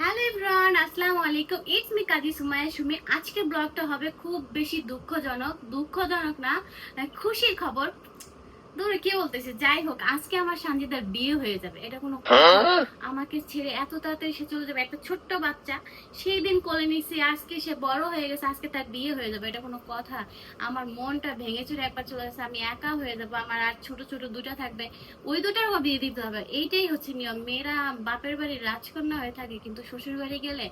Hello everyone আসসালামু আলাইকুম। It's me Kazi Sumaiya Sumi আজকের ব্লগটা হবে খুব বেশি দুঃখজনক। দুঃখজনক না খুশির খবর। দূরে কি বলতেছে? যাই হোক আজকে আমার সঞ্জিতার বিয়ে হয়ে যাবে। এটা কোনো আমাকে ছেড়ে এত তাড়াতাড়ি সে চলে যাবে? একটা ছোট্ট বাচ্চা সেই দিন কোলে নিছি আজকে সে বড় হয়ে গেছে আজকে তার বিয়ে হয়ে যাবে। এটা কোনো কথা। আমার মনটা ভেঙে চুরে একবার চলে গেছে আমি একা হয়ে যাব আমার আর ছোট ছোট দুটা থাকবে। ওই দুটারও বিয়ে দিতে হবে। এইটাই হচ্ছে নিয়ম। মেয়েরা বাপের বাড়ির রাজকন্যা হয়ে থাকে কিন্তু শ্বশুর বাড়ি গেলে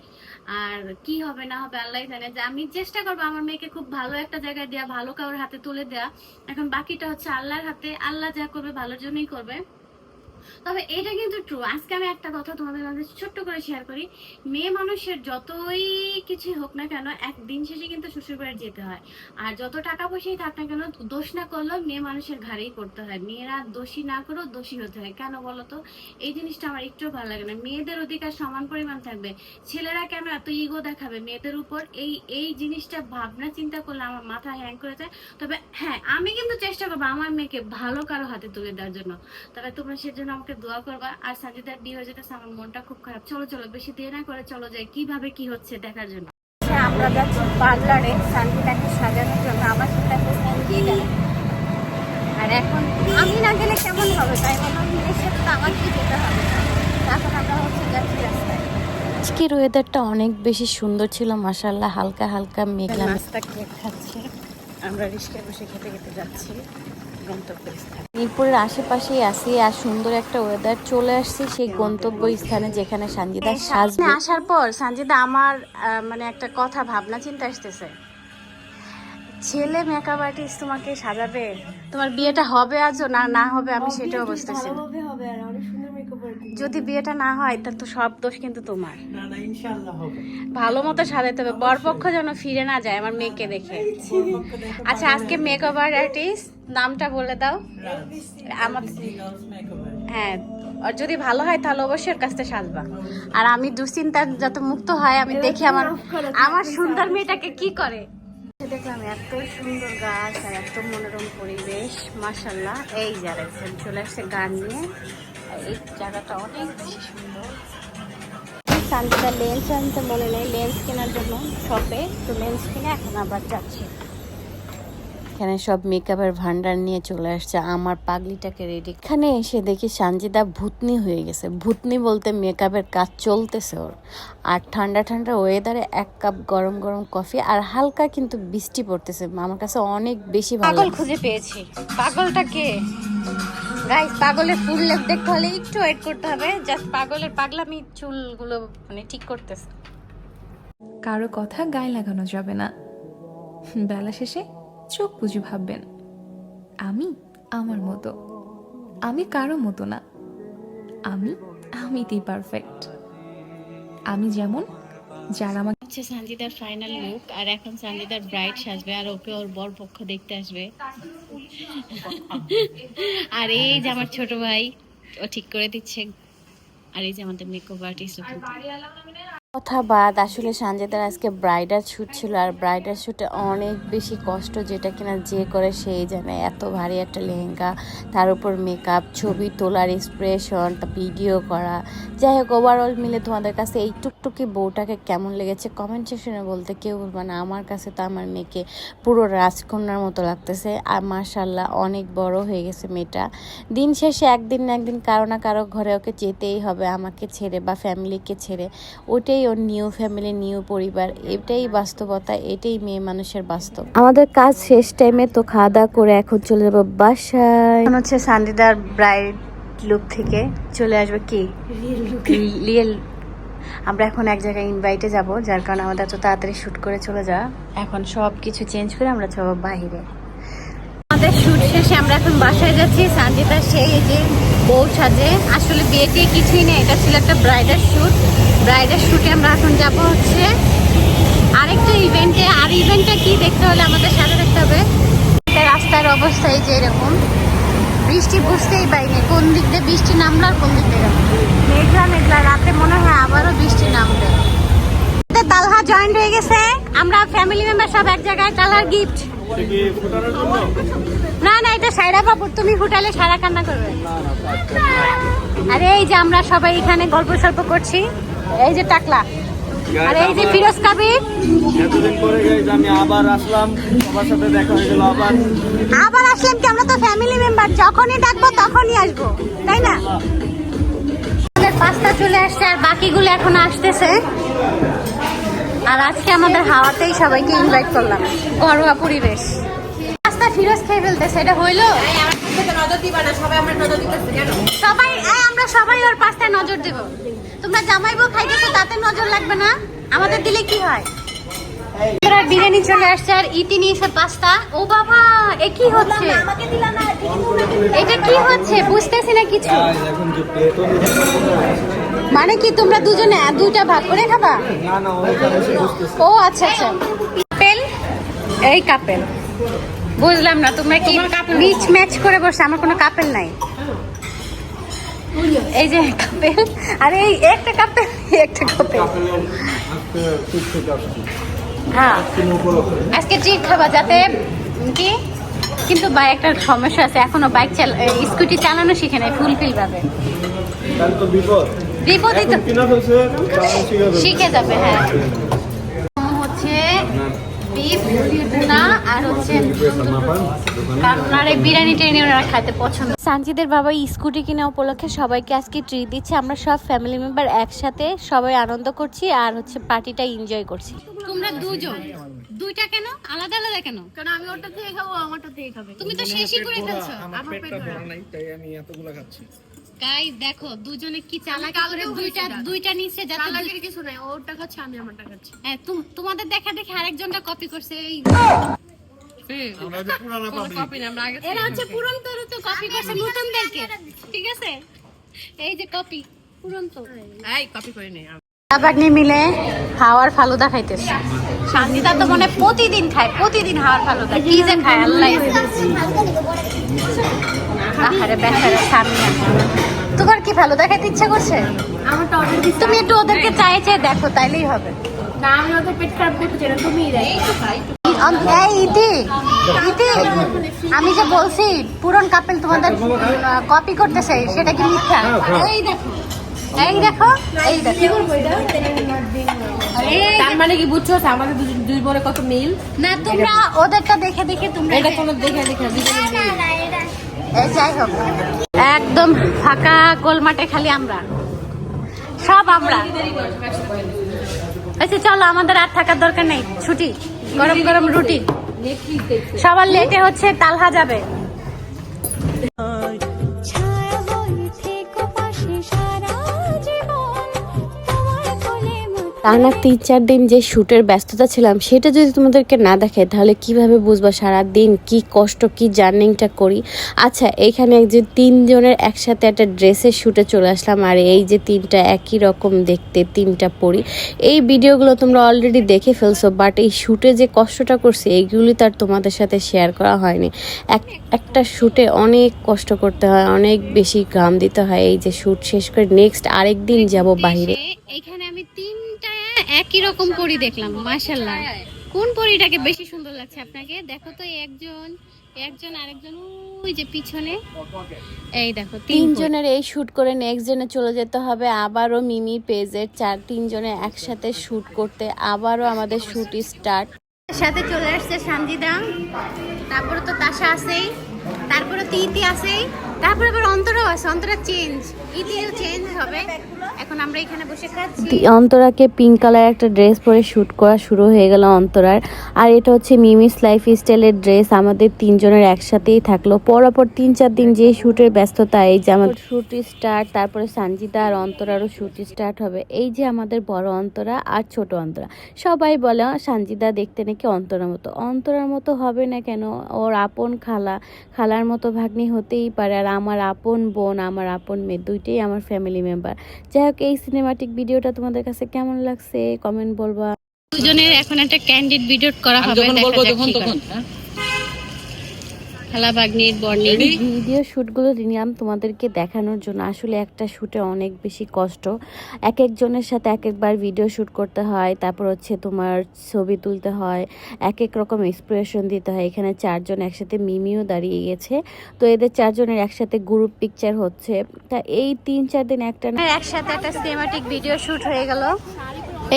আর কি হবে না হবে আল্লাহ জানে। যে আমি চেষ্টা করব আমার মেয়েকে খুব ভালো একটা জায়গায় দেওয়া ভালো কারোর হাতে তুলে দেওয়া এখন বাকিটা হচ্ছে আল্লাহর হাতে আল্লাহ যা করবে ভালোর জন্যই করবে। তবে এটা কিন্তু ট্রু আজকে আমি একটা কথা তোমাদের মাঝে ছোট্ট করে শেয়ার করি। মেয়ে মানুষের যতই কিছু হোক না কেন, একদিন শেষে কিন্তু শ্বশুর বাড়ি যেতে হয়। আর যত টাকা পয়সাই থাক না কেন, দোষ না করলেও মেয়ে মানুষের ঘাড়েই করতে হয়। মেয়েরা দোষী না করেও দোষী হতে হয়। কেন বলো তো? এই জিনিসটা আমার একটু ভালো লাগে না। মেয়েদের অধিকার সমান পরিমাণ থাকবে। ছেলেরা কেন এত ইগো দেখাবে? মেয়েদের উপর এই এই জিনিসটা ভাবনা চিন্তা করলে আমার মাথা হ্যাং করে যায়। তবে হ্যাঁ আমি কিন্তু চেষ্টা করব আমার মেয়েকে ভালো কারও হাতে তুলে দেওয়ার জন্য। তবে তোমরা সেজন্য আমাকে দোয়া করবা। আর সাজিদার বিয়ে হয়ে যেতেছে আমার মনটা খুব খারাপ। চলো চলো বেশি দেরি না করে চলো যাই কীভাবে কি হচ্ছে দেখার জন্য। আমরা যাচ্ছি পার্লারে সানজিদাকে সাজানোর জন্য আমার সাথে আর এখন আমি না গেলে কেমন হবে? তাই বললাম মেয়ের সাথে তো আমাকেই যেতে হবে? এখন আমরা হচ্ছে যাচ্ছি রাস্তায়। আজকের ওয়েদারটা অনেক বেশি সুন্দর ছিল মাসাল্লাহ হালকা হালকা মেঘলা। নাস্তা কেক খাচ্ছি। আমরা রিস্কায় বসে খেতে খেতে যাচ্ছি। গন্তব্যস্থানে। মিরপুরের আশেপাশে আসি আর সুন্দর একটা ওয়েদার চলে আসছি সেই গন্তব্য স্থানে যেখানে সঞ্জিতা সাজবে। আসার পর সঞ্জিদা আমার আহ, মানে একটা কথা ভাবনা চিন্তা আসতেছে। ছেলে মেকআপ আর্টিস্ট তোমাকে সাজাবে? তোমার বিয়েটা হবে আজও? না না হবে আমি সেটাও বুঝতেছি না। যদি বিয়েটা না হয় তাহলে তো সব দোষ কিন্তু তোমার। না না ইনশাআল্লাহ হবে। ভালো মতো সাজাতে হবে। বরপক্ষ যেন ফিরে না যায় আমার মেয়েকে দেখে। আচ্ছা আজকে মেকআপ আর্টিস্ট নামটা বলে দাও। আমার হ্যাঁ আর যদি ভালো হয় তাহলে অবশ্যই কাছ থেকে সাজবা। আর আমি দুশ্চিন্তার যত মুক্ত হয় আমি দেখি আমার আমার সুন্দর মেয়েটাকে কি করে? দেখলাম এত সুন্দর গাছ আর এত মনোরম পরিবেশ মাশাল্লাহ এই যারা চলে আসছে গান নিয়ে। এই জায়গাটা অনেক বেশি সুন্দর। শান্তিটা লেন্স আনতে মনে নেই লেন্স কেনার জন্য শপে তো লেন্স কিনে এখন আবার যাচ্ছি। এখানে সব মেকআপের ভান্ডার নিয়ে চলে আসছে আমার পাগলিটাকে রেডি এখানে এসে দেখি সানজিদা ভূতনি হয়ে গেছে। ভূতনি বলতে মেকআপের কাজ চলতেছে ওর। আর ঠান্ডা ঠান্ডা ওয়েদারে এক কাপ গরম গরম কফি আর হালকা কিন্তু বৃষ্টি পড়তেছে। আমার কাছে অনেক বেশি ভালো পাগল খুঁজে পেয়েছি। পাগলটা কে? গাইস পাগলের ফুল লেপ দেখতে হলে একটু ওয়েট করতে হবে। জাস্ট পাগলের পাগলামি চুলগুলো মানে ঠিক করতেছে। কারও কথা গায়ে লাগানো যাবে না। বেলা শেষে চোখ বুঝে ভাববেন আমি আমার মতো। আমি কারও মতো না। আমি আমিতেই পারফেক্ট আমি যেমন যারা আমাকে হচ্ছে সানজিদার ফাইনাল লুক আর এখন সানজিদার ব্রাইট সাজবে আর ওকে ওর বর পক্ষ দেখতে আসবে। আর এই যে আমার ছোট ভাই, ও ঠিক করে দিচ্ছে। আর এই যে আমাদের মেকআপ আর্টিস্ট কথা বাদ, আসলে সঞ্জয়দার আজকে ব্রাইডাল শ্যুট ছিল আর ব্রাইডাল শ্যুটে অনেক বেশি কষ্ট যেটা কিনা যে করে সেই জানে। এত ভারী একটা লেহেঙ্গা, তার উপর মেকআপ ছবি তোলার এক্সপ্রেশন ভিডিও করা। যাই হোক ওভারঅল মিলে তোমাদের কাছে এই টুকটুকি বউটাকে কেমন লেগেছে কমেন্ট সেকশনে বলতে কেউ বলবে না। আমার কাছে তো আমার মেয়েকে পুরো রাজকন্যার মতো লাগতেছে। আর মার্শাল্লাহ অনেক বড় হয়ে গেছে মেয়েটা। দিন শেষে একদিন না একদিন কারও না কারও ঘরে ওকে যেতেই হবে, আমাকে ছেড়ে বা ফ্যামিলিকে ছেড়ে। ওটাই ওর নিউ ফ্যামিলি নিউ পরিবার এটাই বাস্তবতা এটাই মেয়ে মানুষের বাস্তব। আমাদের কাজ শেষ টাইমে তো খাওয়া দাওয়া করে এখন চলে যাব বাসায়। এখন হচ্ছে সান্দিদার ব্রাইড লুক থেকে চলে আসবে কি? রিয়েল আমরা এখন এক জায়গায় ইনভাইটে যাব যার কারণে আমাদের এত তাড়াতাড়ি শ্যুট করে চলে যা এখন সব কিছু চেঞ্জ করে আমরা সব বাইরে আমাদের শ্যুট শেষে আমরা এখন বাসায় যাচ্ছি সানজিতা সেই যে বউ সাজে। আসলে বিয়েতে কিছুই নেই, এটা ছিল একটা ব্রাইডাল শ্যুট ব্রাইডাল শ্যুটে আমরা এখন যাব হচ্ছে আরেকটা ইভেন্টে আর ইভেন্টটা কি দেখতে হলে আমাদের সাথে দেখতে হবে। রাস্তার অবস্থা এই যে এরকম বৃষ্টি বুঝতেই পাইনি কোন দিক দিয়ে বৃষ্টি নামলো আর কোন দিক দিয়ে মেঘলা মেঘলা, রাতে মনে হয় আবারও বৃষ্টি নামবে। তালহা জয়েন্ট হয়ে গেছে। আমরা ফ্যামিলি মেম্বার সব এক জায়গায় তালহার গিফট না না এটা সায়রা বাবু তুমি ফুটালে সারা কান্না করবে। আরে এই যে আমরা সবাই এখানে গল্প সল্প করছি। এই যে টাকলা। আর এই যে ফিরোজ কাবির। এতদিন পরে গাইজ আমি আবার আসলাম সবার সাথে দেখা হয়ে গেল আবার। আবার আসলাম কি? আমরা তো ফ্যামিলি মেম্বার যখনই ডাকবো তখনই আসব। তাই না? আমাদের পাস্তা চলে আসছে আর বাকিগুলো এখন আসতেছে। আর আজকে আমাদের হাওয়াতেই সবাইকে ইনভাইট করলাম। ঘরোয়া পরিবেশ। পাস্তা ফিরোজ খেয়ে ফেলতেছে, এটা হইল? সবাই আমরা সবাই ওর পাস্তায় নজর দেব। তোমরা জামাইবো খাইতেছো, তাতে নজর লাগবে না। আমাদের দিলে কি হয়? বিরিয়ানি চলে আসছে আর ইতি নিয়েছে পাস্তা। ও বাবা, এ কি হচ্ছে? এটা কি হচ্ছে? বুঝতেছি না কিছু। মানে কি তোমরা দুজনে দুইটা ভাগ করে খাবা? ও আচ্ছা আচ্ছা। কাপেল? এই কাপেল। বুঝলাম না তোমরা কি মিচ ম্যাচ করে বসে? আমার কোনো কাপেল নাই। এই যে কাপেল আরে এই একটা কাপেল একটা কাপেল। হ্যাঁ। আজকে ট্রিট খাবা যাতে কি? কিন্তু বাই একটা সমস্যা আছে এখনও বাইক চালা স্কুটি চালানো শিখে নাই ফুলফিল ভাবে তাহলে তো বিপদ। বিপদই তো শিখে যাবে হ্যাঁ। হচ্ছে বিফ আর হচ্ছে পছন্দ। সানজিদের বাবা স্কুটি কিনা উপলক্ষে সবাইকে আজকে ট্রিট দিচ্ছে। আমরা সব ফ্যামিলি মেম্বার একসাথে সবাই আনন্দ করছি আর হচ্ছে পার্টিটা এনজয় করছি। তোমরা দুজন। দুইটা কেন? আলাদা আলাদা কেন? কারণ আমি ওটা থেকে খাব আমারটা থেকে খাবে। তুমি তো শেষই করে ফেলছো। আমার পেট ভরা নাই তাই আমি এতগুলো খাচ্ছি। গাইস দেখো দুজনে কি চালাকি করে দুইটা দুইটা নিচে যাতে চালাকির কিছু নাই ওরটা খাচ্ছে আমি আমারটা খাচ্ছি। হ্যাঁ তোমাদের দেখা দেখে আরেকজনটা কপি করছে এই এরা হচ্ছে পুরন তরু তো কপি করছে নতুনদেরকে। ঠিক আছে? এই যে কপি পুরন। তো বাগনি মিলে হাওয়ার ফালুদা খাইতেছে। সঞ্জিতা তো মনে হয় প্রতিদিন খায় প্রতিদিন হাওয়ার ফালুদা। কি যে খায় আল্লাহ। আহারে বেচারা সামিয়া তোমার কি ভালো খাইতে ইচ্ছা করছে? তুমি একটু ওদেরকে চাই চাই দেখো তাইলেই হবে। আম- এই ইতি ইতি আমি যে বলছি পুরন কাপেল তোমাদের কপি করতেছে সেটা কি মিথ্যা? এই দেখো। এই দেখো এই দেখো। তার মানে কি বুঝছ? আমাদের দুই- বোনের কত মিল? না তোমরা ওদেরটা দেখে দেখে তোমরা এটা কোনো দেখে দেখে একদম ফাঁকা গোলমাটে খালি আমরা। সব আমরা। আচ্ছা চলো, আমাদের আর থাকার দরকার নেই। ছুটি, গরম গরম রুটি। সবার লেটে হচ্ছে, তালহা যাবে। টানা তিন চার দিন যে শ্যুটের ব্যস্ততা ছিলাম সেটা যদি তোমাদেরকে না দেখায় তাহলে কীভাবে বুঝবা সারা দিন কি কষ্ট কি জার্নিংটা করি? আচ্ছা এইখানে যে তিনজনের একসাথে একটা ড্রেসের শ্যুটে চলে আসলাম আর এই যে তিনটা একই রকম দেখতে তিনটা পরি। এই ভিডিওগুলো তোমরা অলরেডি দেখে ফেলছো বাট এই শ্যুটে যে কষ্টটা করছি এইগুলি তার তোমাদের সাথে শেয়ার করা হয়নি। এক একটা শ্যুটে অনেক কষ্ট করতে হয় অনেক বেশি গ্রাম দিতে হয় এই যে শ্যুট শেষ করে নেক্সট আরেক দিন যাব বাহিরে। এখানে আমি তিনটা একই রকম পরি দেখলাম মাশাল্লাহ কোন পরিটাকে বেশি সুন্দর লাগছে আপনাকে? দেখো তো এই একজন একজন আরেকজন ওই যে পিছনে। এই দেখো তিনজনের এই শুট করে নেক্সট জনে চলে যেতে হবে। আবারও মিমি পেজের চার তিনজনে একসাথে শুট করতে আবারও আমাদের শুট স্টার্ট। সাথে চলে আসছে সানজিদা। তারপরে তো তাসা আছেই। তারপরে তো ইতি আছেই। তারপরে চেঞ্জ হবে। এখন অন্তরাকে পিঙ্ক কালার একটা ড্রেস পরে শ্যুট করা শুরু হয়ে গেল অন্তরার। আর এটা হচ্ছে মিমিস লাইফ স্টাইলের ড্রেস আমাদের তিনজনের একসাথেই থাকল। পরপর তিন চার দিন যে শ্যুটের ব্যস্ততা এই যে আমাদের শ্যুট স্টার্ট তারপরে সানজিদা আর অন্তরারও শ্যুট স্টার্ট হবে। এই যে আমাদের বড় অন্তরা আর ছোট অন্তরা। সবাই বলে "আহ, সানজিদা দেখতে নাকি অন্তরার মতো? অন্তরার মতো হবে না কেন? ওর আপন খালা খালার মতো ভাগ্নি হতেই পারে। আর আমার আপন বোন আমার আপন মেয়ে দুইটাই আমার ফ্যামিলি মেম্বার যাই হোক এই সিনেমাটিক ভিডিওটা তোমাদের কাছে কেমন লাগছে? কমেন্ট বলবা। দুজনের এখন একটা ক্যান্ডিড ভিডিও করা হবে দেখা বলব যাক তখন কি তখন করে। হ্যাঁ? খালা বাগনির বর্ণিং ভিডিও শ্যুটগুলো নিলাম তোমাদেরকে দেখানোর জন্য। আসলে একটা শ্যুটে অনেক বেশি কষ্ট। এক একজনের সাথে এক একবার ভিডিও শ্যুট করতে হয় তারপর হচ্ছে তোমার ছবি তুলতে হয় এক এক রকম এক্সপ্রেশন দিতে হয়। এখানে চারজন একসাথে মিমিও দাঁড়িয়ে গেছে। তো এদের চারজনের একসাথে গ্রুপ পিকচার হচ্ছে। তা এই তিন চার দিন একটা না একসাথে একটা সিনেমাটিক ভিডিও শুট হয়ে গেল।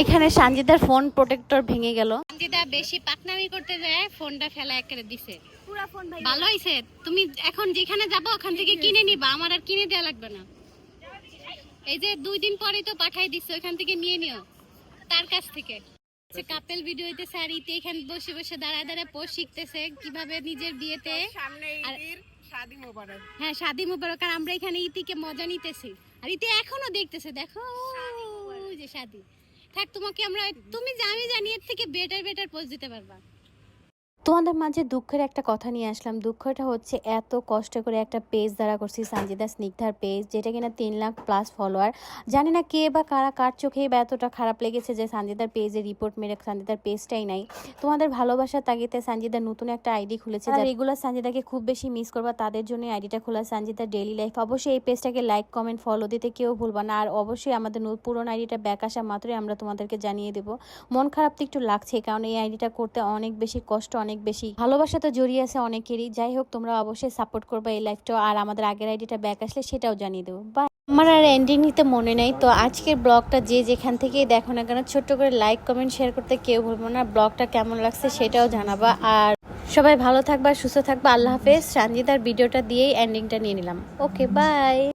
এখানে সানজিদার ফোন প্রোটেক্টর ভেঙে গেল। সঞ্জিতা বেশি পাকনামি করতে যায় ফোনটা ফেলা একেবারে দিছে। পুরো ফোন ভাই ভালো হয়েছে তুমি এখন যেখানে যাব ওখান থেকে কিনে নিবা। আমার আর কিনে দেওয়া লাগবে না। এই যে দুই দিন পরে তো পাঠাই দিচ্ছে ওখান থেকে নিয়ে নিও। তার কাছ থেকে। কাপেল ভিডিও হইতেছে আর ইতে এখানে বসে বসে দাঁড়ায় দাঁড়ায় পোষ শিখতেছে কীভাবে নিজের বিয়েতে আর- হ্যাঁ শাদি মুবারক। আর আমরা এখানে ইতিকে মজা নিতেছি। আর ইতি এখনও দেখতেছে দেখো ওই যে শাদি। থাক তোমাকে আমরা তুমি জানি জানি এর থেকে বেটার বেটার পোজ দিতে পারবা। তোমাদের মাঝে দুঃখের একটা কথা নিয়ে আসলাম। দুঃখটা হচ্ছে এত কষ্ট করে একটা পেজ দ্বারা করছি সঞ্জিদা স্নিগ্ধার পেজ যেটা কিনা তিন লাখ প্লাস ফলোয়ার জানি না কে বা কারা কার চোখেই বা এতটা খারাপ লেগেছে যে সঞ্জিদার পেজে রিপোর্ট মেরে সঞ্জিদার পেজটাই নাই। তোমাদের ভালোবাসার তাগিতে সঞ্জিদা নতুন একটা আইডি খুলেছে যারা রেগুলার সঞ্জিদাকে খুব বেশি মিস করবা তাদের জন্য আইডিটা খোলা সঞ্জিদার ডেইলি লাইফ অবশ্যই এই পেজটাকে লাইক কমেন্ট ফলো দিতে কেউ ভুলবা না। আর অবশ্যই আমাদের পুরনো আইডিটা ব্যাক আসা মাত্রই আমরা তোমাদেরকে জানিয়ে দেবো। মন খারাপ তো একটু লাগছে কারণ এই আইডিটা করতে অনেক বেশি কষ্ট অনেক বেশি ভালোবাসা তো জড়িয়ে আছে অনেকেরই। যাই হোক, তোমরা অবশ্যই সাপোর্ট করবে এই লাইফটা আর আমাদের আগের আইডিটা ব্যাক আসলে সেটাও জানিয়ে দেবো। বা আমার আর এন্ডিং নিতে মনে নেই, তো আজকের ব্লগটা যে যেখান থেকেই দেখো না কেন, ছোট্ট করে লাইক কমেন্ট শেয়ার করতে কেউ ভুলবো না। ব্লগটা কেমন লাগছে সেটাও জানাবা। আর সবাই ভালো থাকবা, সুস্থ থাকবা। আল্লাহ হাফেজ। সঞ্জিতার ভিডিওটা দিয়েই এন্ডিংটা নিয়ে নিলাম। Okay bye